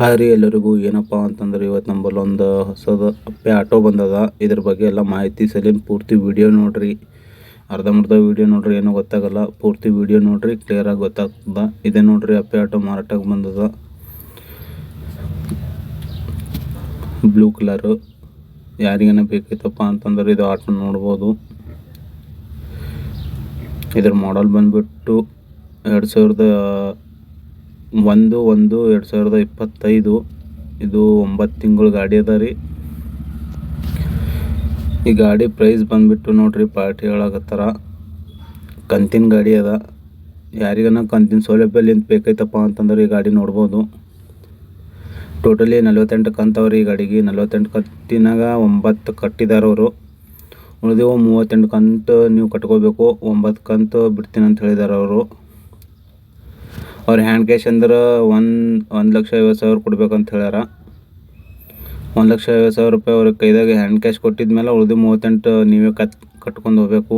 Hi ಎಲ್ಲರಿಗೂ ಏನಪ್ಪ ಅಂತಂದ್ರೆ ಇವತ್ತು ನಂಬಲ್ಲಿ ಒಂದು ಹೊಸದ ಅಪ್ಪೆ ಆಟೋ ಬಂದದ. ಇದ್ರ ಬಗ್ಗೆ ಎಲ್ಲ ಮಾಹಿತಿ ಸಲೀನ್ ಪೂರ್ತಿ ವಿಡಿಯೋ ನೋಡ್ರಿ. ಅರ್ಧಂಬರ್ಧ ವಿಡಿಯೋ ನೋಡ್ರಿ, ಏನೂ ಗೊತ್ತಾಗಲ್ಲ. ಪೂರ್ತಿ ವಿಡಿಯೋ ನೋಡ್ರಿ ಕ್ಲಿಯರಾಗಿ ಗೊತ್ತಾಗ್ತದ. ಇದೆ ನೋಡ್ರಿ ಅಪ್ಪೆ ಆಟೋ ಮಾರಾಟಕ್ಕೆ ಬಂದದ. Blue colour. ಯಾರಿಗೇನ ಬೇಕಿತ್ತಪ್ಪ ಅಂತಂದ್ರೆ ಇದು ಆಟೋ ನೋಡ್ಬೋದು. ಇದ್ರ ಮಾಡಲ್ ಬಂದ್ಬಿಟ್ಟು ಎರಡು ಸಾವಿರದ ಒಂದು ಒಂದು, ಎರಡು ಸಾವಿರದ ಇಪ್ಪತ್ತೈದು. ಇದು ಒಂಬತ್ತು ತಿಂಗಳು ಗಾಡಿ ಅದ ರೀ. ಈ ಗಾಡಿ ಪ್ರೈಸ್ ಬಂದ್ಬಿಟ್ಟು ನೋಡ್ರಿ ಪಾರ್ಟಿ ಹೇಳಕತ್ತಾರ ಕಂತಿನ ಗಾಡಿ ಅದ. ಯಾರಿಗನ ಕಂತಿನ ಸೌಲಭ್ಯಲಿಂತ ಬೇಕೈತಪ್ಪ ಅಂತಂದ್ರೆ ಈ ಗಾಡಿ ನೋಡ್ಬೋದು. ಟೋಟಲಿ ನಲ್ವತ್ತೆಂಟು ಕಂತವ್ರಿ ಈ ಗಾಡಿಗೆ. ನಲ್ವತ್ತೆಂಟು ಕಂತಿನಾಗ ಒಂಬತ್ತು ಕಟ್ಟಿದಾರ ಅವರು. ಉಳಿದವು ಮೂವತ್ತೆಂಟು ಕಂತು ನೀವು ಕಟ್ಕೋಬೇಕು. ಒಂಬತ್ತು ಕಂತು ಬಿಡ್ತೀನಿ ಅಂತ ಹೇಳಿದಾರೆ ಅವರು. ಅವ್ರ ಹ್ಯಾಂಡ್ ಕ್ಯಾಶ್ ಅಂದ್ರೆ ಒಂದು ಒಂದು ಲಕ್ಷ ಐವತ್ತು ಸಾವಿರ ಕೊಡ್ಬೇಕಂತ ಹೇಳ್ಯಾರ. ಒಂದು ಲಕ್ಷ ಐವತ್ತು ಸಾವಿರ ರೂಪಾಯಿ ಅವ್ರ ಕೈದಾಗ ಹ್ಯಾಂಡ್ ಕ್ಯಾಶ್ ಕೊಟ್ಟಿದ ಮೇಲೆ ಉಳಿದು ಮೂವತ್ತೆಂಟು ನೀವೇ ಕತ್, ಕಟ್ಕೊಂಡು ಹೋಗ್ಬೇಕು.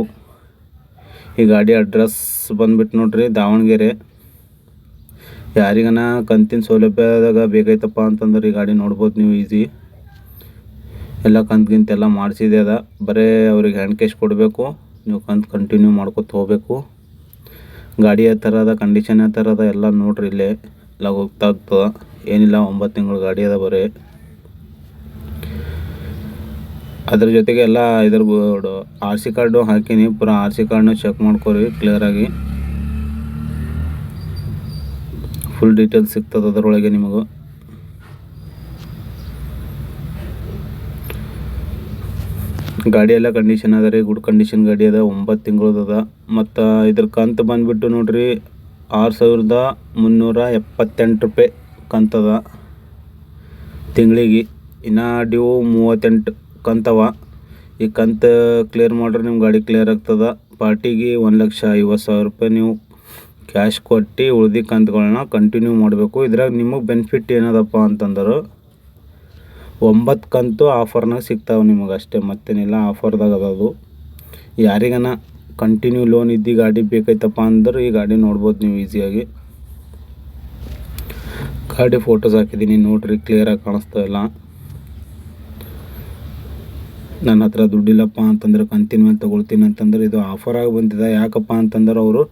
ಈ ಗಾಡಿ ಅಡ್ರೆಸ್ ಬಂದ್ಬಿಟ್ಟು ನೋಡ್ರಿ, ದಾವಣಗೆರೆ. ಯಾರಿಗನ ಕಂತಿನ ಸೌಲಭ್ಯದಾಗ ಬೇಕೈತಪ್ಪ ಅಂತಂದ್ರೆ ಈ ಗಾಡಿ ನೋಡ್ಬೋದು ನೀವು ಈಸಿ ಎಲ್ಲ ಕಂತು ಗಿಂತೆಲ್ಲ ಮಾಡಿಸಿದೆ ಅದ. ಬರೀ ಅವ್ರಿಗೆ ಹ್ಯಾಂಡ್ ಕ್ಯಾಶ್ ಕೊಡಬೇಕು. ನೀವು ಕಂತು ಕಂಟಿನ್ಯೂ ಮಾಡ್ಕೊತ ಹೋಗಬೇಕು. ಗಾಡಿ ಯಾವ ಥರ ಅದ ಕಂಡೀಷನ್ ಯಾವ ಥರ ಅದ ಎಲ್ಲ ನೋಡ್ರಿ ಇಲ್ಲೇ. ಎಲ್ಲ ಗೊತ್ತಾಗ್ತದ ಏನಿಲ್ಲ, ಒಂಬತ್ತು ತಿಂಗಳು ಗಾಡಿ ಅದ ಬರೀ. ಅದ್ರ ಜೊತೆಗೆ ಎಲ್ಲ ಇದ್ರ ಆರ್ ಸಿ ಕಾರ್ಡು ಹಾಕಿನಿ. ಪೂರ ಆರ್ ಸಿ ಕಾರ್ಡ್ನ ಚೆಕ್ ಮಾಡ್ಕೊರಿ ಕ್ಲಿಯರಾಗಿ ಫುಲ್ ಡೀಟೇಲ್ಸ್ ಸಿಗ್ತದೆ ಅದರೊಳಗೆ ನಿಮಗೂ. ಗಾಡಿ ಎಲ್ಲ ಕಂಡೀಷನ್ ಅದ ರೀ ಗುಡ್ ಕಂಡೀಷನ್ ಗಾಡಿ ಅದ, ಒಂಬತ್ತು ತಿಂಗಳದ ಮತ್ತು ಇದ್ರ ಕಂತು ಬಂದುಬಿಟ್ಟು ನೋಡ್ರಿ, ಆರು ಸಾವಿರದ ಮುನ್ನೂರ ಎಪ್ಪತ್ತೆಂಟು ರೂಪಾಯಿ ಕಂತದ ತಿಂಗಳಿಗೆ, ಇನ್ನು ಡ್ಯೂ ಮೂವತ್ತೆಂಟು ಕಂತವ ಈ ಕಂತು ಕ್ಲಿಯರ್ ಮಾಡ್ರೆ ನಿಮ್ಮ ಗಾಡಿ ಕ್ಲಿಯರ್ ಆಗ್ತದ. ಪಾರ್ಟಿಗೆ ಒಂದು ಲಕ್ಷ ಐವತ್ತು ಸಾವಿರ ರೂಪಾಯಿ ನೀವು ಕ್ಯಾಶ್ ಕೊಟ್ಟು ಉಳ್ದಿ ಕಂತುಗಳನ್ನ ಕಂಟಿನ್ಯೂ ಮಾಡಬೇಕು. ಇದ್ರಾಗ ನಿಮಗೆ ಬೆನಿಫಿಟ್ ಏನದಪ್ಪ ಅಂತಂದ್ರೆ ಒಂಬತ್ತು ಕಂತು ಆಫರ್ನಾಗ ಸಿಗ್ತಾವೆ ನಿಮಗೆ ಅಷ್ಟೇ, ಮತ್ತೇನಿಲ್ಲ ಆಫರ್ದಾಗ ಅದು ಯಾರಿಗನ ಕಂಟಿನ್ಯೂ ಲೋನ್ ಇದ್ದು ಗಾಡಿ ಬೇಕೈತಪ್ಪ ಅಂದ್ರೆ ಈ ಗಾಡಿ ನೋಡ್ಬೋದು ನೀವು ಈಸಿಯಾಗಿ ಗಾಡಿ ಫೋಟೋಸ್ ಹಾಕಿದ್ದೀನಿ ನೋಡ್ರಿ ಕ್ಲಿಯರಾಗಿ ಕಾಣಿಸ್ತಾ ಇಲ್ಲ. ನನ್ನ ಹತ್ರ ದುಡ್ಡಿಲ್ಲಪ್ಪ ಅಂತಂದ್ರೆ ಕಂತಿನ ಮೇಲೆ ತೊಗೊಳ್ತೀನಿ ಅಂತಂದ್ರೆ ಇದು ಆಫರಾಗಿ ಬಂದಿದೆ. ಯಾಕಪ್ಪ ಅಂತಂದ್ರೆ ಅವರು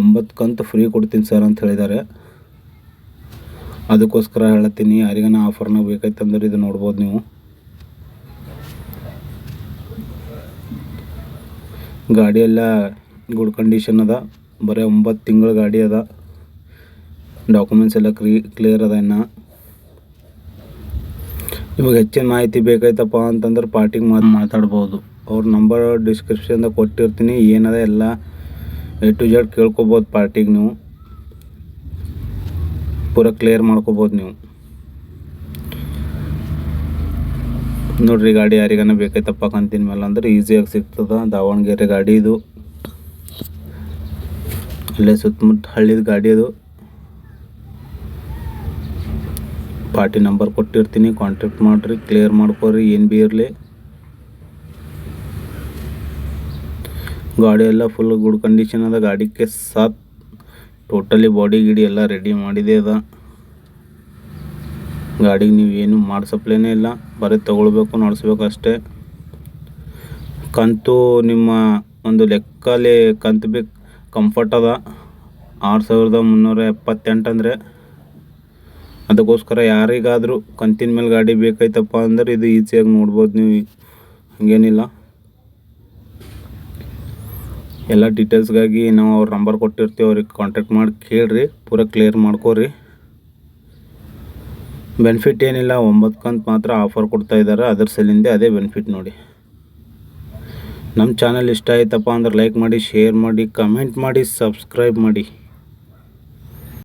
ಒಂಬತ್ತು ಕಂತು ಫ್ರೀ ಕೊಡ್ತೀನಿ ಸರ್ ಅಂತ ಹೇಳಿದ್ದಾರೆ. ಅದಕ್ಕೋಸ್ಕರ ಹೇಳತ್ತೀನಿ, ಯಾರಿಗಾನ ಆಫರ್ನಾಗ ಬೇಕೈತಂದ್ರೆ ಇದು ನೋಡ್ಬೋದು ನೀವು. ಗಾಡಿ ಎಲ್ಲ ಗುಡ್ ಕಂಡೀಷನ್ ಅದ. ಬರೀ ಒಂಬತ್ತು ತಿಂಗಳ ಗಾಡಿ ಅದ. ಡಾಕ್ಯುಮೆಂಟ್ಸ್ ಎಲ್ಲ ಕ್ರೀ ಕ್ಲಿಯರ್ ಅದ ಇನ್ನು. ನಿಮಗೆ ಹೆಚ್ಚಿನ ಮಾಹಿತಿ ಬೇಕಾಯ್ತಪ್ಪ ಅಂತಂದ್ರೆ ಪಾರ್ಟಿಗೆ ಮಾತು, ಮಾತಾಡ್ಬೋದು. ಅವ್ರ ನಂಬರ್ ಡಿಸ್ಕ್ರಿಪ್ಷನ್ದಾಗ ಕೊಟ್ಟಿರ್ತೀನಿ. ಏನದ ಎಲ್ಲ ಎ ಟು ಜೆಡ್ ಕೇಳ್ಕೊಬೋದು ಪಾರ್ಟಿಗೆ ನೀವು. ಪೂರ ಕ್ಲಿಯರ್ ಮಾಡ್ಕೋಬೋದು ನೀವು. ನೋಡ್ರಿ, ಗಾಡಿ ಯಾರಿಗಾನ ಬೇಕಾಯ್ತಪ್ಪ ಕಂತಿನ ಮೇಲೆ ಅಂದ್ರೆ ಈಸಿಯಾಗಿ ಸಿಗ್ತದ. ದಾವಣಗೆರೆ ಗಾಡಿ ಇದು. ಅಲ್ಲೇ ಸುತ್ತಮುತ್ತ ಹಳ್ಳಿದ ಗಾಡಿ ಅದು. ಪಾರ್ಟಿ ನಂಬರ್ ಕೊಟ್ಟಿರ್ತೀನಿ ಕಾಂಟ್ಯಾಕ್ಟ್ ಮಾಡಿರಿ ಕ್ಲಿಯರ್ ಮಾಡ್ಕೊರಿ, ಏನು ಭೀ ಇರಲಿ. ಗಾಡಿ ಎಲ್ಲ ಫುಲ್ ಗುಡ್ ಕಂಡೀಷನ್ ಅದ ಗಾಡಿಗೆ ಸಾತ್ ಟೋಟಲಿ ಬಾಡಿ ಗಿಡಿ ಎಲ್ಲ ರೆಡಿ ಮಾಡಿದೆ ಅದ. ಗಾಡಿಗೆ ನೀವು ಏನು ಮಾಡಿಸಪ್ಲೇನೇ ಇಲ್ಲ. ಬರೀ ತೊಗೊಳ್ಬೇಕು, ನಡೆಸ್ಬೇಕು ಅಷ್ಟೇ. ಕಂತು ನಿಮ್ಮ ಒಂದು ಲೆಕ್ಕಲ್ಲಿ ಕಂತು ಬಿ ಕಂಫರ್ಟ್ ಅದ. ಆರು ಸಾವಿರದ ಮುನ್ನೂರ ಎಪ್ಪತ್ತೆಂಟು ಅಂದರೆ ಅದಕ್ಕೋಸ್ಕರ ಯಾರಿಗಾದರೂ ಕಂತಿನ ಮೇಲೆ ಗಾಡಿ ಬೇಕಾಯ್ತಪ್ಪ ಅಂದ್ರೆ ಇದು ಈಸಿಯಾಗಿ ನೋಡ್ಬೋದು ನೀವು. ಹಾಗೇನಿಲ್ಲ. ಎಲ್ಲ ಡೀಟೇಲ್ಸ್ಗಾಗಿ ನಾವು ಅವ್ರ ನಂಬರ್ ಕೊಟ್ಟಿರ್ತೀವಿ, ಅವ್ರಿಗೆ ಕಾಂಟ್ಯಾಕ್ಟ್ ಮಾಡಿ ಕೇಳಿರಿ, ಪೂರ ಕ್ಲಿಯರ್ ಮಾಡ್ಕೋರಿ. ಬೆನಿಫಿಟ್ ಏನಿಲ್ಲ ಒಂಬತ್ತು ಕಂತು ಮಾತ್ರ ಆಫರ್ ಕೊಡ್ತಾ ಇದ್ದಾರೆ ಅದ್ರ ಸಲಿಂದೆ ಅದೇ ಬೆನಿಫಿಟ್ ನೋಡಿ. ನಮ್ಮ ಚಾನಲ್ ಇಷ್ಟ ಆಯ್ತಪ್ಪ ಅಂದ್ರೆ ಲೈಕ್ ಮಾಡಿ ಶೇರ್ ಮಾಡಿ ಕಮೆಂಟ್ ಮಾಡಿ ಸಬ್ಸ್ಕ್ರೈಬ್ ಮಾಡಿ.